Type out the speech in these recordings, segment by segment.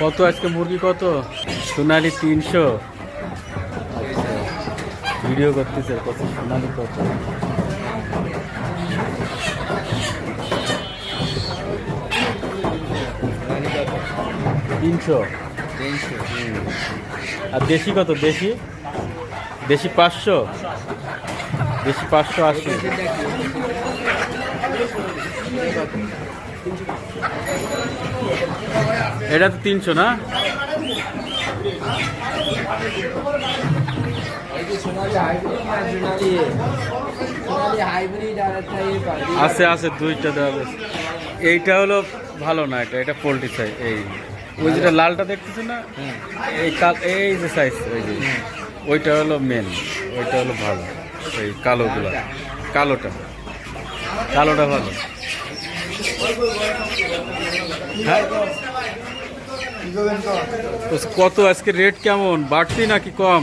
কত আজকে মুরগি কত? সোনালি তিনশো। ভিডিও করতেছে কত সোনালি কত? তিনশো। আর দেশি কত? দেশি? দেশি পাঁচশো? দেশি পাঁচশো আশি। এটা তো তিনশো না। আছে আছে, দুইটা দেওয়া এইটা হলো ভালো না, এটা এটা পোলট্রি সাইজ এই। ওই যেটা লালটা দেখতেছে না? এই কাল এই যে সাইজ ওই যে। ওইটা হলো মেন ওইটা হলো ভালো। এই কালোগুলো কালোটা। কালোটা ভালো। হ্যাঁ? কত আজকে রেট কেমন? বাড়তি নাকি কম?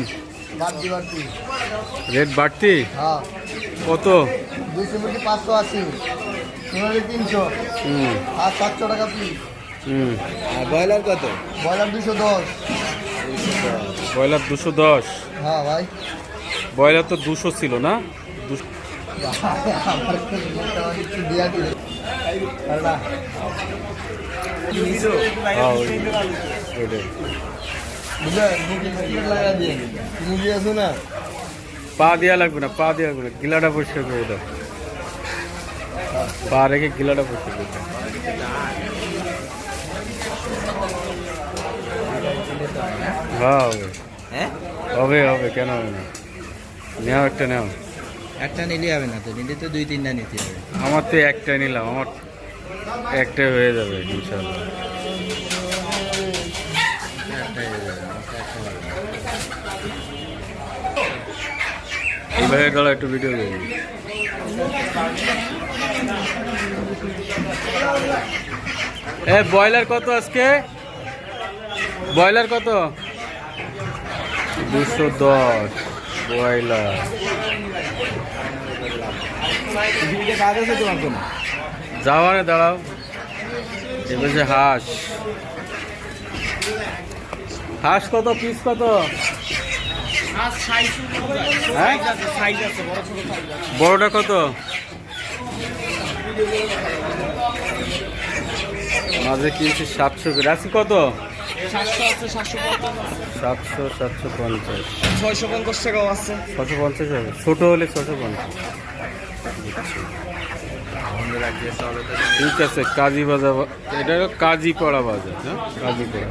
রেট বাড়তি? কত? দুশো পাঁচশো আশি। তিনশো। আর সাতশো টাকা পিস আর ব্রয়লার কত? ব্রয়লার দুশো দশ। ব্রয়লার দুশো দশ। হ্যাঁ ভাই। ব্রয়লার তো দুশো ছিল না? হ্যাঁ পা দেওয়া লাগবে না পা দেওয়া লাগবে না। গিলাটা পরিষ্কার করে দাও। পা রেখে গিলাটা পরিষ্কার করে দাও। হ্যাঁ হবে। হ্যাঁ? হবে হবে কেন হবে না? নেও একটা নেও। একটা নিলে হবে না তো? নিলে তো দুই তিনটা নিতে হবে। আমার তো একটাই নিলাম আমার একটাই হয়ে যাবে ইনশাল্লাহ একটা এইভাবে গেলো একটু ভিডিও দেবো এ, ব্রয়লার কত আজকে? ব্রয়লার কত? দুশো দশ, ব্রয়লার। যাওয়া না দাঁড়াও। যে হাঁস। হাঁস কত পিস কত? হ্যাঁ? বড়টা কত? মাঝে কিনছি সাতশো করে। আজকে কত? সাতশো সাতশো পঞ্চাশ। ছয়শো পঞ্চাশ টাকাও আছে। ছশো পঞ্চাশ হবে। ছোটো হলে ছশো পঞ্চাশ। ঠিক আছে কাজী বাজার এটা কাজী পাড়া বাজার হ্যাঁ? কাজী পাড়া।